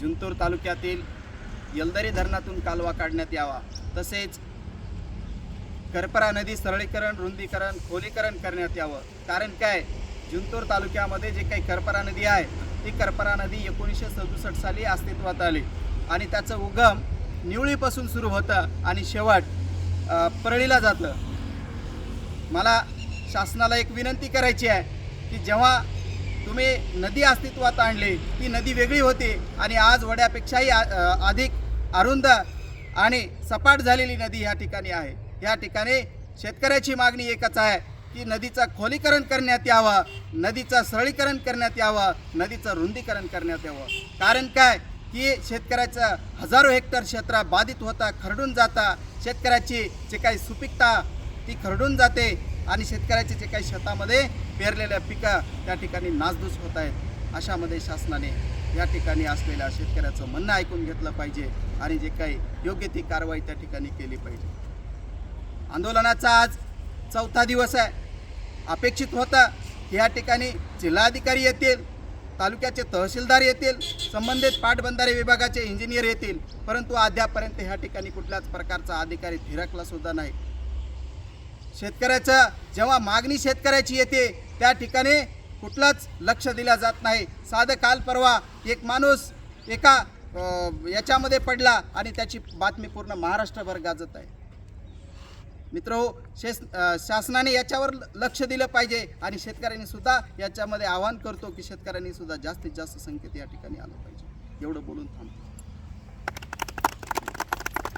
जिंतूर तालुक्यातील यलदरी धरणातून कालवा काढण्यात यावा. तसेच करपरा नदी सरळीकरण रुंदीकरण खोलीकरण करण्यात यावं. कारण काय? जिंतूर तालुक्यामध्ये जे काही करपरा नदी आहे ती करपरा नदी एकोणीसशे सदुसष्ट साली अस्तित्वात आली. आणि त्याचं उगम निवळीपासून सुरू होतं आणि शेवट परळीला जातं. मला शासनाला एक विनंती करायची आहे की जेव्हा तुम्ही नदी अस्तित्वात आणली ती नदी वेगळी होती आणि आज वड्यापेक्षाही अधिक अरुंद आणि सपाट झालेली नदी ह्या ठिकाणी आहे. या ठिकाणी शेतकऱ्याची मागणी एकच आहे की नदीचं खोलीकरण करण्यात यावं नदीचं सरळीकरण करण्यात यावं नदीचं रुंदीकरण करण्यात यावं. कारण काय? की शेतकऱ्याचं हजारो हेक्टर क्षेत्र बाधित होता खरडून जाता. शेतकऱ्याची जे काही सुपीकता ती खरडून जाते. आणि शेतकऱ्याचे जे काही शेतामध्ये पेरलेल्या पिकं त्या ठिकाणी नासधूस होत आहेत. अशामध्ये शासनाने या ठिकाणी असलेल्या शेतकऱ्याचं म्हणणं ऐकून घेतलं पाहिजे आणि जे काही योग्य ती कारवाई त्या ठिकाणी केली पाहिजे. आंदोलनाचा आज चौथा दिवस आहे. अपेक्षित होतं की या ठिकाणी जिल्हाधिकारी येतील तालुक्याचे तहसीलदार येतील संबंधित पाटबंधारे विभागाचे इंजिनियर येतील परंतु अद्यापर्यंत ह्या ठिकाणी कुठल्याच प्रकारचा अधिकारी फिरकला सुद्धा नाही. शेतकऱ्याचं जेव्हा मागणी शेतकऱ्याची येते त्या ठिकाणी कुठलंच लक्ष दिलं जात नाही. साधं काल परवा एक माणूस एका याच्यामध्ये पडला आणि त्याची बातमी पूर्ण महाराष्ट्रभर गाजत आहे. मित्र शेस शासनाने याच्यावर लक्ष दिलं पाहिजे आणि शेतकऱ्यांनी सुद्धा याच्यामध्ये आवाहन करतो की शेतकऱ्यांनी सुद्धा जास्तीत जास्त संख्येत या ठिकाणी आलं पाहिजे. एवढं बोलून थांबतो.